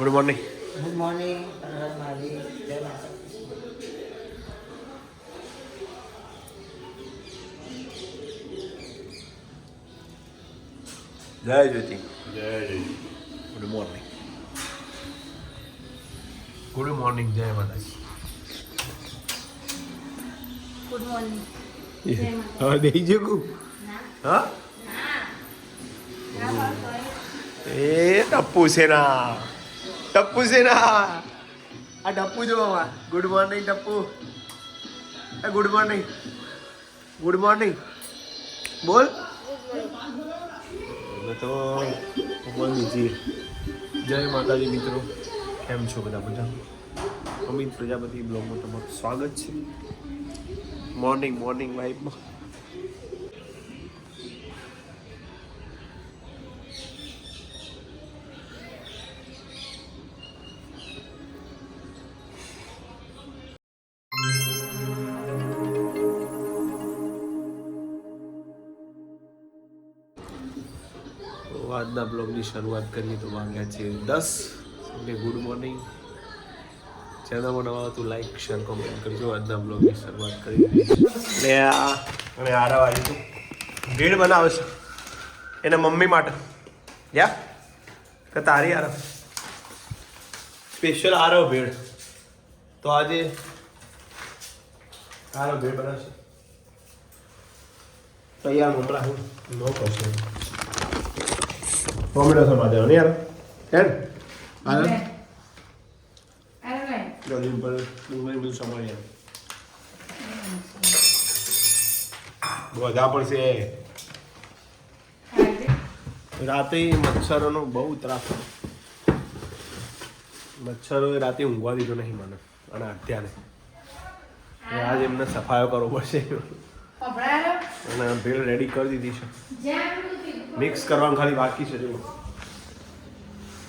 Good morning good morning મારી જય માતા જય જ્યોતિ જય જય ગુડ મોર્નિંગ ગુડ મોર્નિંગ જય માતાજી ગુડ મોર્નિંગ હવે બેસી જગું હા એ ટપ્પુ છે ના ટપ્પુ છે ના આ? ટપ્પુ જો મામા ગુડ મોર્નિંગ ટપ્પુ. એ ગુડ મોર્નિંગ ગુડ મોર્નિંગ બોલ. હવે તો બોલ બીજી જય માતાજી મિત્રો. કેમ છો બધા બધા? અમિત પ્રજાપતિ બ્લોગમાં તમારું સ્વાગત છે. મોર્નિંગ મોર્નિંગ વાઇબમાં આજના બ્લોગની શરૂઆત કરીએ તો વાગ્યા છે દસ. એટલે ગુડ મોર્નિંગ. ચેનલમાં નવા તું લાઈક શેર કોમેન્ટ કરજો. આજના બ્લોગની શરૂઆત કરી અને આ અને આરા વાળી તો ભીડ બનાવે છે. એના મમ્મી માટે. યા? કે તારી આરવ સ્પેશિયલ આરવ ભેળ. તો આજે આરવ ભેળ બનાવશે. તૈયાર મમરા હું. ન કરશે કોમ્બિનેશન માટે નહીં યાર કેમ આનંદ ગલી ઉપર ડુંગળી બધું સંભાળી બધા પડશે રાતે મચ્છરોનો બહુ ત્રાસ. મચ્છરોએ રાતે ઊંઘવા દીધો નહીં મને અને અત્યારે આજ આજે એમને સફાયો કરવો પડશે અને ભેળ રેડી કરી દીધી છે મિક્સ કરવાનું ખાલી બાકી છે જો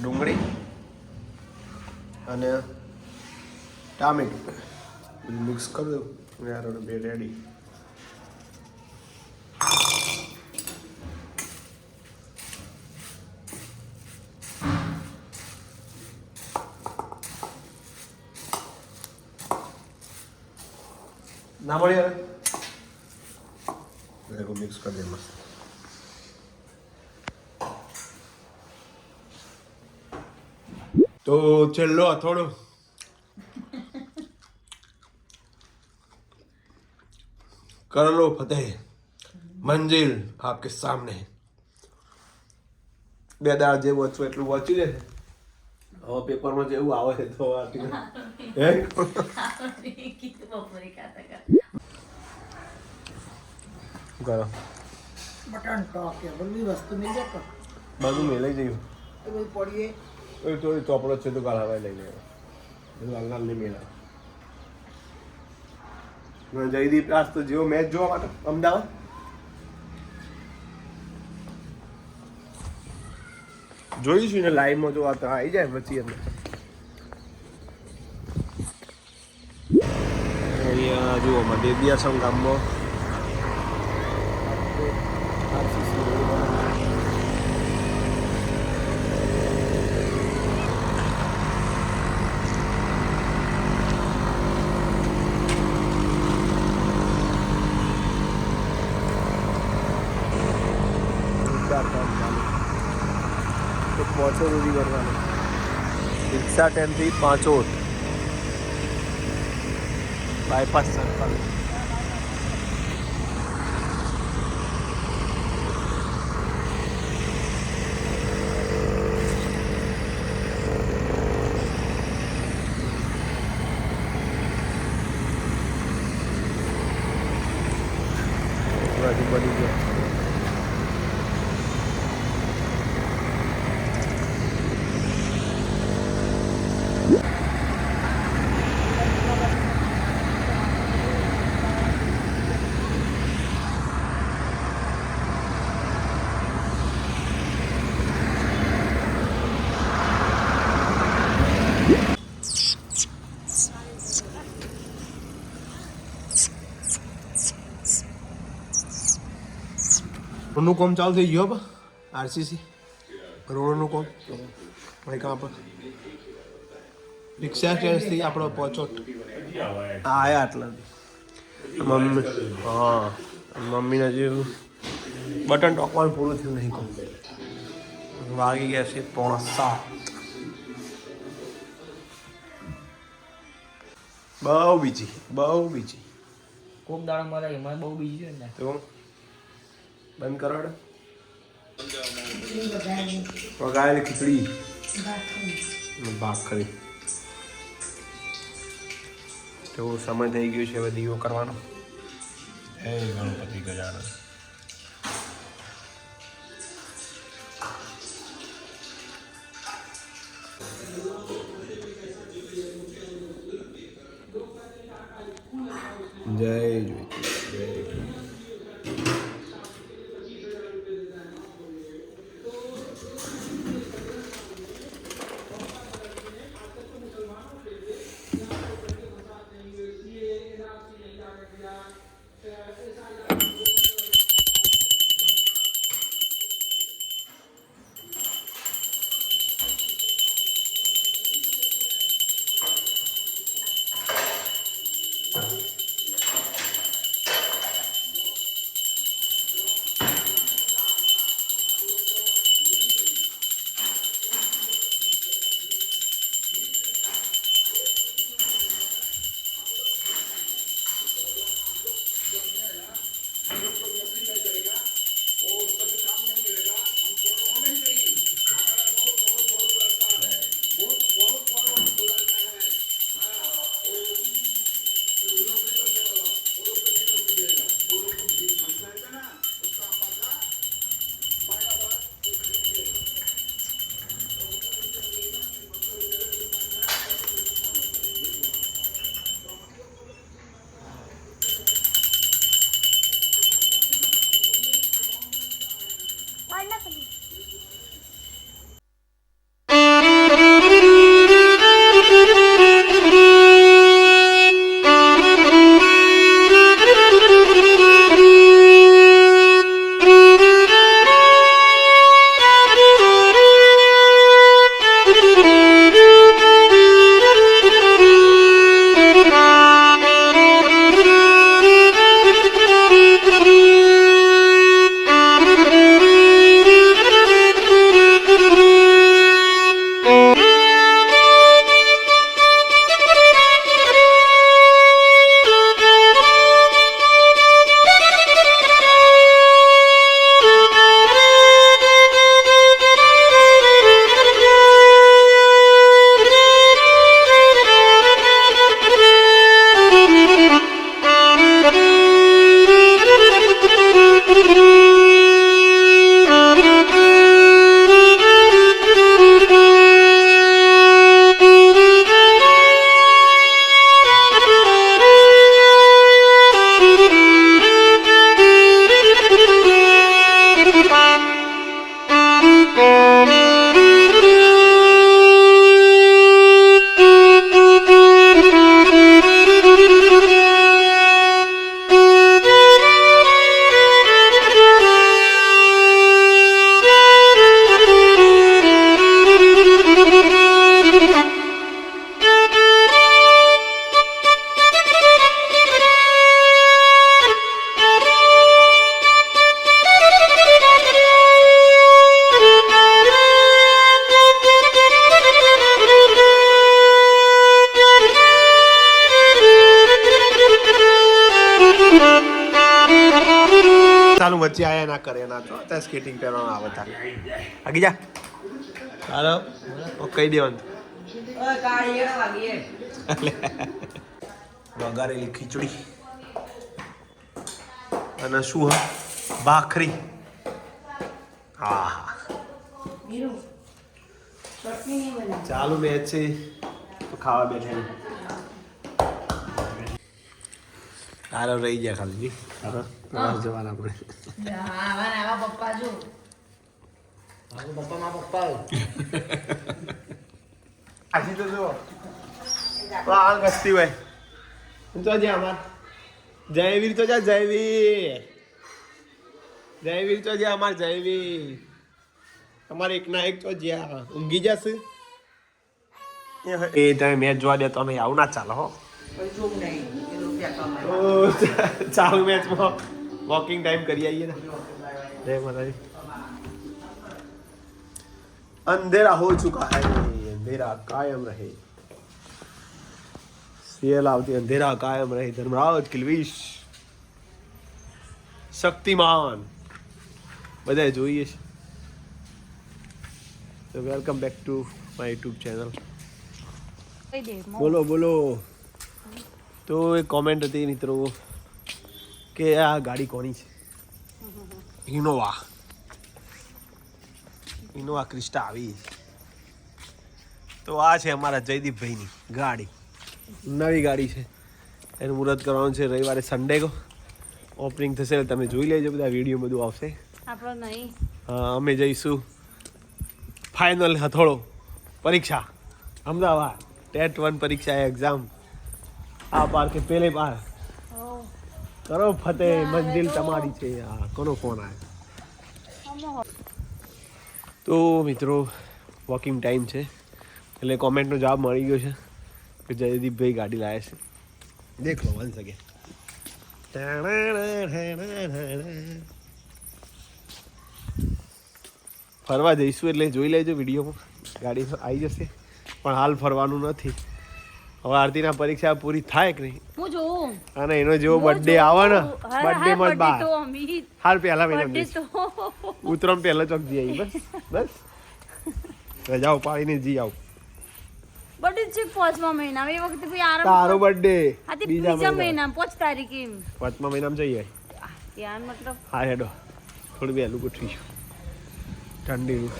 ડુંગળી અને ટામેટું. મિક્સ કરી દઉં. યાર બે રેડી ના મળી યાર મિક્સ કરી દે મસ્ત. તો છેલ્લો અથોડો कर लो फतेह મંજિલ આપકે સામને બે દાળ જે વાંચવું એટલું વાંચી લે હવે પેપરમાં જેવું આવે છે તો વાંચી લે. હે કરો બટન ટોપ કે બધી વસ્તુ મિલ જાય તો બધું મેં લઈ જયું એ બધું પડીએ એ તો એ ચોપડો છે તો હવે લઈ લેવો હાલ મેળા. જયદીપ રાજ તો જેવો મેચ જોવા માટે અમદાવાદ? જોઈશું ને લાઈવમાં જોવા તો આવી જાય પછી અમે અહીંયા જુઓ સમ ગામમાં RCC રોડ બનાવે. જોરદાર કામ ચાલુ તો પાંચો સુધી કરવાનું. રિક્ષા ટેનથી પાંચો બાયપાસ સર્કલ હજી બની ગયો રોડનું કામ ચાલુ થઈ ગયું આરસીસી રોડનું કામ ભાઈ કાં પર રિક્ષા સ્ટેન્ડથી આપણો પહોંચો હા આયા આટલા મમ્મી હા મમ્મીને હજી બટન ટોકવાનું પૂરું થયું નહીં કહું વાગી ગયા છે પોણા સાત બહુ બીજી બહુ બીજી કોક દાડો મારે એમાં બહુ બીજી છે ને તો બંધ કરોડ. વઘારેલી ખીચડી. ભાખરી તો સમય થઈ ગયો છે હવે દીવો કરવાનો? હે ગણપતિ ગજાનન. ચાલુ વચ્ચે આયા ના કરે ના તો ત્યાં સ્કેટિંગ પહેરવાનો આવે તારે. આગી જા. હાલો. ઓ કહી દેવાનું. વઘારેલી ખીચડી. અને શું હા? ભાખરી. હા હા ચાલુ મેચ છે. તો ખાવા બેઠા હારો રહી ગયા ખાલી પ્રવાસ જવાના આપણે પપ્પા જો પપ્પા માં પપ્પા. આજી તો જો આ ગસ્તી ભાઈ. તો જે અમાર. જયવીર તો જા જયવીર. જયવીર તો જે અમાર જયવીર. અમારે એક ના એક તો જ્યાં ઊંઘી જશે. એ તમે મેચ જોવા દેતો અમે આવું ના ચાલો હો. નહીં. એ રૂપિયા કમાય ઓ, ચાલુ મેચમાં વોકિંગ ટાઈમ કરી આવીએ ને જય માતાજી અંધેરા હો ચુકા હૈ અંધેરા કાયમ રહે સીએલ આવતી અંધેરા કાયમ રહે ધર્મરાજ કિલવીશ શક્તિમાન બધાએ જોઈએ છે તો welcome back to my YouTube channel કહી દે મો- બોલો બોલો તો એક કોમેન્ટ હતી મિત્રો કે આ ગાડી કોની છે? ઇનોવા ઇનોવા ક્રિસ્ટા આવી. તો આ છે અમારા જયદીપભાઈની ગાડી. નવી ગાડી છે. એનું મુહૂર્ત કરવાનું છે રવિવારે સન્ડે કો. ઓપનિંગ થશે એટલે તમે જોઈ લેજો બધા વીડિયો બધું આવશે. આપણો નહીં. અમે જઈશું ફાઇનલ હથોડો પરીક્ષા. અમદાવાદ. ટેટ વન પરીક્ષા એક્ઝામ આ બાર કે પેલે ઓ કરો આવે મંજિલ તમારી છે આ કોનો ફોન આવ્યો તો મિત્રો વોકિંગ ટાઈમ છે. એટલે કોમેન્ટનો જવાબ મળી ગયો છે કે જયદીપભાઈ ગાડી લાવે છે. દેખ લો વન સકે ફરવા જઈશું એટલે જોઈ લેજો વિડીયોમાં. ગાડી આવી જશે. પણ હાલ ફરવાનું નથી. હવે આરતીના પરીક્ષા પૂરી થાય કે નહીં? હું જોઉં. અને એનો જેવો બર્થડે આવે ને બર્થડે માં બાર. હાલ પહેલા મહિના ઉતરમ પહેલા ચોક જી આવી બસ બસ. રજાઓ પાડીને જી આવ. બર્થડે છે પાંચમા મહિના. એ વખતે કોઈ આરામ તારો બર્થડે બીજા મહિના. પાંચ તારીખે પાંચમા મહિનામાં જઈએ યાર મતલબ હા હેડો. થોડું વહેલું ગોઠવીશું. ઠંડીનું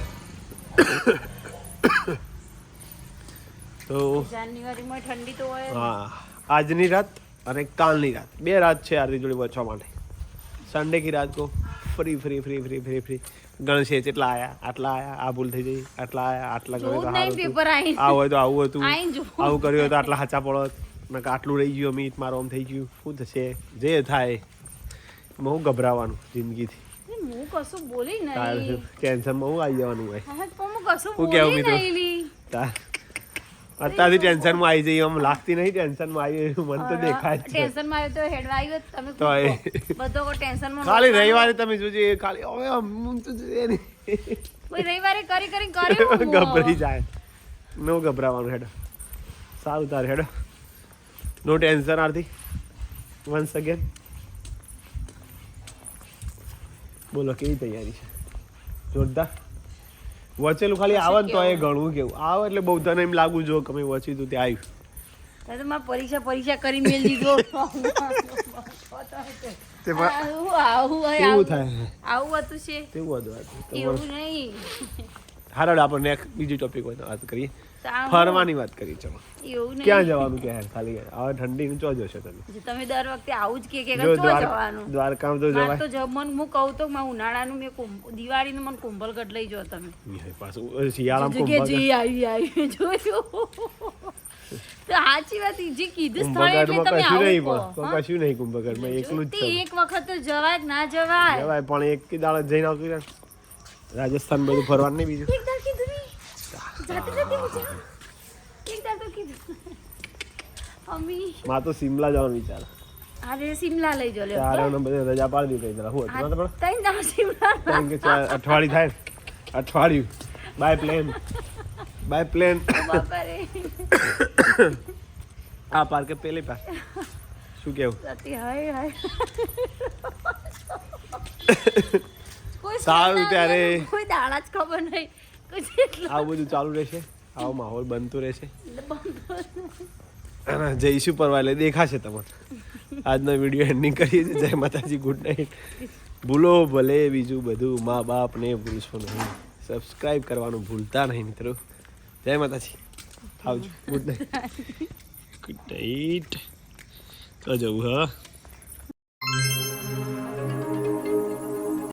તો જાન્યુઆરીમાં ઠંડી તો હોય હા આજની રાત અને કાલની રાત. બે રાત છે આરતી જોડે બચવા માટે. સન્ડે કી રાત કો. Free free free free free free. ગણશે એટલા આયા આટલા આયા આ ભૂલ થઈ ગઈ આટલા આયા આટલા ગણે તો આ હોય તો આવું હતું. આવું કર્યું તો આટલા હાચા પડત મેં આટલું રહી ગયું અમિત મારો આમ થઈ ગયું. શું થશે? જે થાય. બહુ ગભરાવાનું જિંદગીથી. હું કશું બોલી નહીં. ટેન્શનમાં હું આવી જવાનું હોય. હા, કેવું? તાર અત્યારથી ટેન્શનમાં આવી જઈએ આમ લાગતી નહીં ટેન્શનમાં આવી મને તો દેખાય જ છે. ટેન્શનમાં આવ્યો તો હેડવા આવ્યો તમે તો બધો કો ટેન્શનમાં ખાલી રવિવારે તમે જોજે ખાલી હવે હું તો જોઈએ કોઈ રવિવારે કરી કરી કર્યું ગભરી ગભરાઈ જાય. નો ગભરાવાનું હેડો. સારું તાર હેડો. No tension Aarti. Once again બોલો કેવી તૈયારી છે? જોરદાર. વચેલું ખાલી આવે ને તો એ ઘણું કેવું. આવે એટલે બહુ તને એમ લાગુ જો કે મેં વચી તું ત્યાં આવ્યું તો મારે પરીક્ષા પરીક્ષા કરી મેલ દીધો. તે આવું આવું આવું. થાય? આવું હતું છે. તેવું હતું એવું નહીં. હારો આપણે નેક્સ્ટ બીજી ટોપિક હોય તો વાત કરીએ. તો ફરવાની વાત કરી છે ક્યાં જવાનું કે ખાલી હવે ઠંડીનું ચો જશો તમે તમે દર વખતે આવું જ કે કે ચો જવાનું? દ્વારકા તો જવાય. તો જબ મન હું કહું તો મારે ઉનાળાનું મેં કુંભ- દિવાળીનું મને કુંભલગઢ લઈ જો તમે. પાછું શિયાળામાં કુંભકર્ણ- જઈ આવી આવી જોજો તો સાચી વાત જે કીધું સ્થળ એટલે તમે કશું નહીં આવું? કશું એકલું જ એક વખત તો જવાય ના જવાય? જવાય પણ એક દાડે જઈને આવતું રાજસ્થાન બધું ફરવાનું નહીં બીજું. માં તો સિમલા જવાનું વિચાર અરે સિમલા લઈ જો લ્યો ચારે રજા પાડી દીધી જરા હું હતું પણ તઈ સિમલા થાય અઠવાડિયું બાય પ્લેન બાય પ્લેન આ પાર્કે પેલી પાર શું કેવું કોઈ સારું ત્યારે. કોઈ દાડા જ ખબર નહીં કોઈ આવું બધું ચાલુ રહેશે? આવો માહોલ બનતું રહેશે? જઈશું પરવા એટલે દેખાશે તમને. આજનો વીડિયો એન્ડિંગ કરીએ છીએ. જય માતાજી ગુડ નાઇટ ભૂલો ભલે બીજું બધું મા બાપને ભૂલશો નહીં. સબસ્ક્રાઇબ કરવાનું ભૂલતા નહીં મિત્રો. જય માતાજી. આવજો. ગુડ નાઇટ ગુડ નાઇટ તો જવું હા.